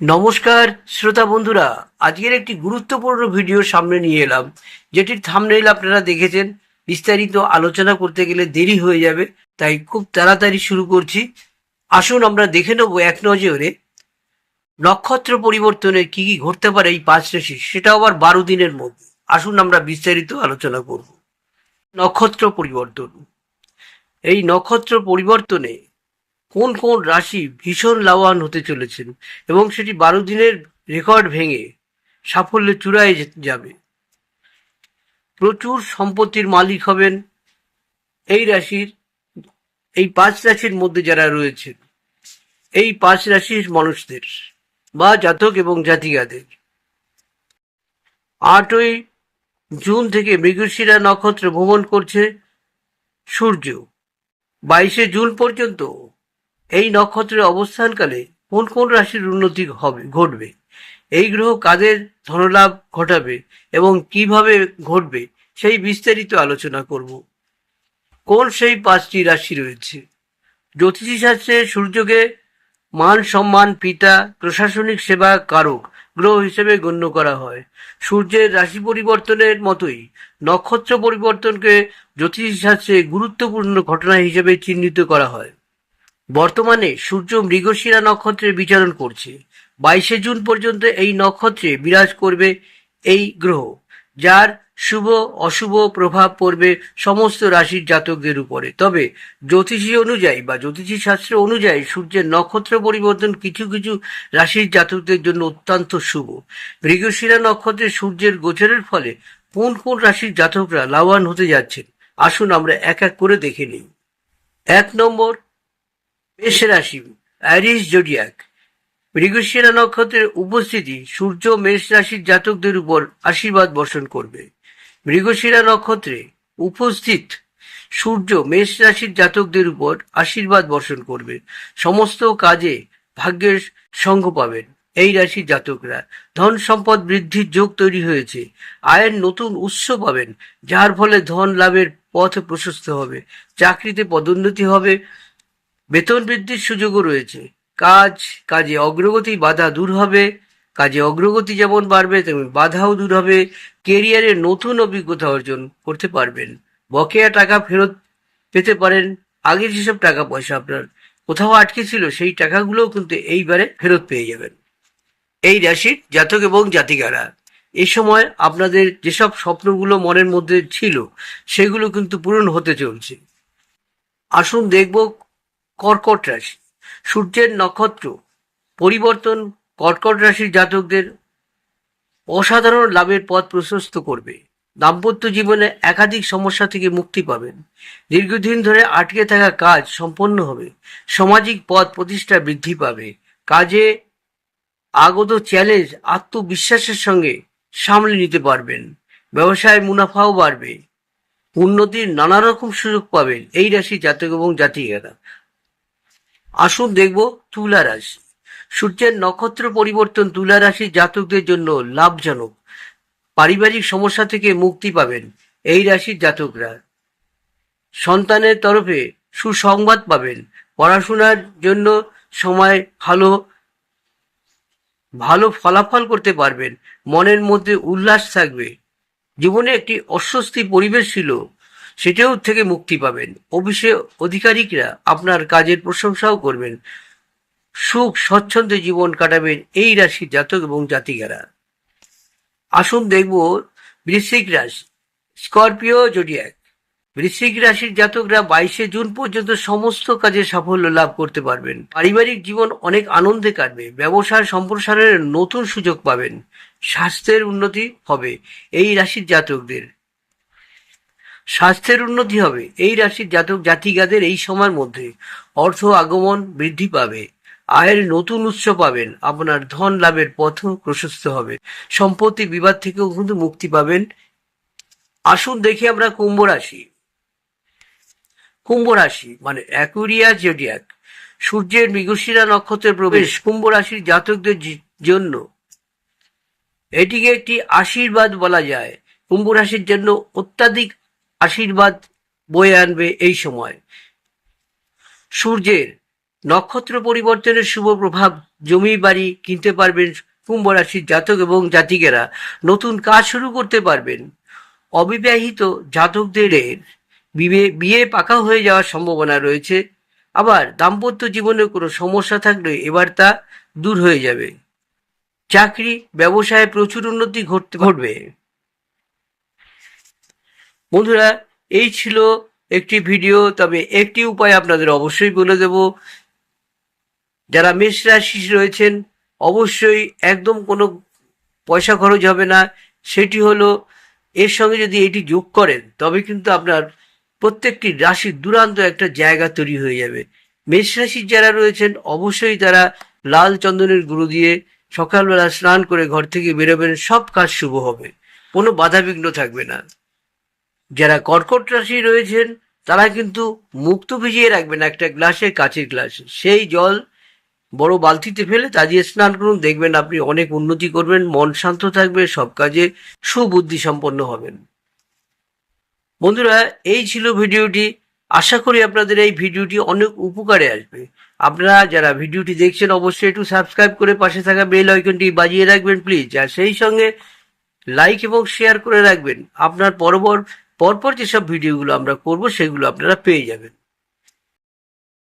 নমস্কার, শ্রোতা বন্ধুরা। আজকের একটি গুরুত্বপূর্ণ ভিডিও সামনে নিয়ে এলাম, যেটির থামনেইল আপনারা দেখেছেন। বিস্তারিত আলোচনা করতে গেলে দেরি হয়ে যাবে, তাই খুব তাড়াতাড়ি শুরু করছি। আসুন আমরা দেখে নেব এক নজরে নক্ষত্র পরিবর্তনের কি কি ঘটতে পারে এই পাঁচ রাশি সেটা আবার বারো দিনের মধ্যে। আসুন আমরা বিস্তারিত আলোচনা করব। নক্ষত্র পরিবর্তন। এই নক্ষত্র পরিবর্তনে কোন কোন রাশি ভীষণ লাভবান হতে চলেছেন এবং সেটি বারো দিনের রেকর্ড ভেঙে সাফল্যে চূড়ায় যাবে। প্রচুর সম্পত্তির মালিক হবেন এই রাশির, এই পাঁচ রাশির মধ্যে যারা রয়েছেন, এই পাঁচ রাশির মানুষদের বা জাতক এবং জাতিকাদের। আটই জুন থেকে মৃগশিরা নক্ষত্র ভ্রমণ করছে সূর্য। বাইশে জুন পর্যন্ত এই নক্ষত্রের অবস্থানকালে কোন কোন রাশির উন্নতি হবে, ঘটবে? এই গ্রহ কাদের ধনলাভ ঘটাবে এবং কীভাবে ঘটবে সেই বিস্তারিত আলোচনা করব। কোন সেই পাঁচটি রাশি রয়েছে? জ্যোতিষী শাস্ত্রে সূর্যকে মান সম্মান, পিতা, প্রশাসনিক সেবা, কারক, গ্রহ হিসেবে গণ্য করা হয়। সূর্যের রাশি পরিবর্তনের মতোই নক্ষত্র পরিবর্তনকে জ্যোতিষী শাস্ত্রে গুরুত্বপূর্ণ ঘটনা হিসেবে চিহ্নিত করা হয়। বর্তমানে সূর্য মৃগশিরা নক্ষত্রে বিচরণ করছে। বাইশে জুন পর্যন্ত এই নক্ষত্রে বিরাজ করবে এই গ্রহ, যার শুভ, অশুভ প্রভাব পড়বে সমস্ত রাশির জাতকদের উপরে। তবে জ্যোতিষী অনুযায়ী বা জ্যোতিষী শাস্ত্র অনুযায়ী সূর্যের নক্ষত্র পরিবর্তন কিছু কিছু রাশির জাতকদের জন্য অত্যন্ত শুভ। মৃগশিরা নক্ষত্রে সূর্যের গোচরের ফলে কোন কোন রাশির জাতকরা লাভবান হতে যাচ্ছেন? আসুন আমরা এক এক করে দেখে নিই। এক নম্বর মেষ রাশি অ্যারিস জোডিয়াক। মৃগশিরা নক্ষত্রের উপস্থিতি সূর্য মেষ রাশির জাতকদের উপর আশীর্বাদ বর্ষণ করবে। মৃগশিরা নক্ষত্রে উপস্থিত সূর্য মেষ রাশির জাতকদের উপর আশীর্বাদ বর্ষণ করবে। সমস্ত কাজে ভাগ্যের সঙ্গ পাবেন এই রাশির জাতকরা। ধন সম্পদ বৃদ্ধির যোগ তৈরি হয়েছে। আয়ের নতুন উৎস পাবেন, যার ফলে ধন লাভের পথ প্রশস্ত হবে। চাকরিতে পদোন্নতি হবে। বেতন বৃদ্ধির সুযোগও রয়েছে। কাজ, কাজে অগ্রগতি বাধা দূর হবে। কাজে অগ্রগতি যেমন বাড়বে, তেমনি বাধাও দূর হবে। কেরিয়ারে নতুন অভিজ্ঞতা অর্জন করতে পারবেন। বকেয়া টাকা ফেরত পেতে পারেন। আগের যেসব টাকা পয়সা আপনার কোথাও আটকে ছিল, সেই টাকাগুলোও কিন্তু এইবারে ফেরত পেয়ে যাবেন। এই রাশির জাতক এবং জাতিকারা, এ সময় আপনাদের যেসব স্বপ্নগুলো মনের মধ্যে ছিল, সেগুলো কিন্তু পূরণ হতে চলছে। আসুন দেখব কর্কট রাশি, সূর্যের নক্ষত্র, পরিবর্তন কর্কট রাশির জাতকদের অসাধারণ লাভের পথ প্রশস্ত করবে। দাম্পত্য জীবনে একাধিক সমস্যা থেকে মুক্তি পাবেন। দীর্ঘদিন ধরে আটকে থাকা কাজ সম্পন্ন হবে। সামাজিক পদ প্রতিষ্ঠা বৃদ্ধি পাবে। কাজে আগত চ্যালেঞ্জ আত্মবিশ্বাসের সঙ্গে সামলে নিতে পারবেন। ব্যবসায় মুনাফাও বাড়বে। উন্নতির নানা রকম সুযোগ পাবেন এই রাশি জাতক এবং জাতিকারা। আসুন দেখব তুলা রাশি। সূর্যের নক্ষত্র পরিবর্তন তুলা রাশির জাতকদের জন্য লাভজনক। পারিবারিক সমস্যা থেকে মুক্তি পাবেন এই রাশির জাতকরা। সন্তানের তরফে সুসংবাদ পাবেন। পড়াশোনার জন্য সময় ভালো ভালো ফলাফল করতে পারবেন। মনের মধ্যে উল্লাস থাকবে। জীবনে একটি অস্বস্তি পরিবেশ ছিল। সেটাও থেকে মুক্তি পাবেন। অফিসে অধিকারিকরা আপনার কাজের প্রশংসাও করবেন। সুখ, স্বচ্ছন্দে জীবন কাটাবেন এই রাশির জাতক এবং জাতিকারা। আসুন দেখব বৃশ্চিক রাশি, স্করপিও জোডিয়াক। বৃশ্চিক রাশির জাতকরা বাইশে জুন পর্যন্ত সমস্ত কাজে সাফল্য লাভ করতে পারবেন। পারিবারিক জীবন অনেক আনন্দে কাটবে। ব্যবসার সম্প্রসারণের নতুন সুযোগ পাবেন। স্বাস্থ্যের উন্নতি হবে এই রাশির জাতকদের। স্বাস্থ্যের উন্নতি হবে। এই রাশির জাতক জাতিকাদের এই সময়ের মধ্যে অর্থ আগমন বৃদ্ধি পাবে। আয়ের নতুন উৎস পাবেন। আপনার ধন লাভের পথ প্রশস্ত হবে। সম্পত্তি বিবাদ থেকেও কিন্তু মুক্তি পাবেন। আসুন দেখি আমরা কুম্ভ রাশি। কুম্ভ রাশি মানে অ্যাকুরিয়া জেডিয়াক। সূর্যের মৃগশিরা নক্ষত্রের প্রবেশ কুম্ভ রাশির জাতকদের জন্য। এটিকে একটি আশীর্বাদ বলা যায়। কুম্ভ রাশির জন্য অত্যাধিক আশীর্বাদ বয়ে আনবে এই সময়। সূর্যের নক্ষত্র পরিবর্তনের শুভ প্রভাব জমি বাড়ি কিনতে পারবেন কুম্ভ রাশির জাতক এবং জাতিকেরা। নতুন কাজ শুরু করতে পারবেন। অবিবাহিত জাতকদের বিয়ে বিয়ে পাকা হয়ে যাওয়ার সম্ভাবনা রয়েছে। আবার দাম্পত্য জীবনে কোনো সমস্যা থাকলে এবার তা দূর হয়ে যাবে। চাকরি, ব্যবসায় প্রচুর উন্নতি ঘটতে ঘটবে বন্ধুরা, এই ছিল একটি ভিডিও তবে একটি উপায় আপনাদের অবশ্যই বলে দেব। যারা মেষ রাশি রয়েছেন, অবশ্যই একদম কোনো পয়সা খরচ হবে না। সেটি হলো, এর সঙ্গে যদি এটি যোগ করেন, তবে কিন্তু আপনার প্রত্যেকটি রাশির দুরান্ত একটা জায়গা তৈরি হয়ে যাবে। মেষ রাশির যারা রয়েছেন, অবশ্যই তারা লাল চন্দনের গুঁড়ো দিয়ে সকালবেলা স্নান করে ঘর থেকে বেরোবেন, সব কাজ শুভ হবে। কোনো বাধাবিঘ্ন থাকবে না। যারা কর্কট রাশি রয়েছেন, তারা কিন্তু মুক্ত ভিজিয়ে রাখবেন একটা গ্লাসে, কাঁচের গ্লাসে। সেই জল বড় বালতিতে ফেলে তা দিয়ে স্নান করুন, দেখবেন আপনি অনেক উন্নতি করবেন, মন শান্ত থাকবে, সব কাজে সুবুদ্ধি সম্পন্ন হবেন। বন্ধুরা, এই ছিল ভিডিওটি। আশা করি আপনাদের এই ভিডিওটি অনেক উপকারে আসবে। আপনারা যারা ভিডিওটি দেখছেন, অবশ্যই একটু সাবস্ক্রাইব করে পাশে থাকা বেল আইকনটি বাজিয়ে রাখবেন, প্লিজ। আর সেই সঙ্গে লাইক এবং শেয়ার করে রাখবেন। আপনার পরপর পরপর যেসব ভিডিওগুলো আমরা করব সেগুলো আপনারা পেয়ে যাবেন।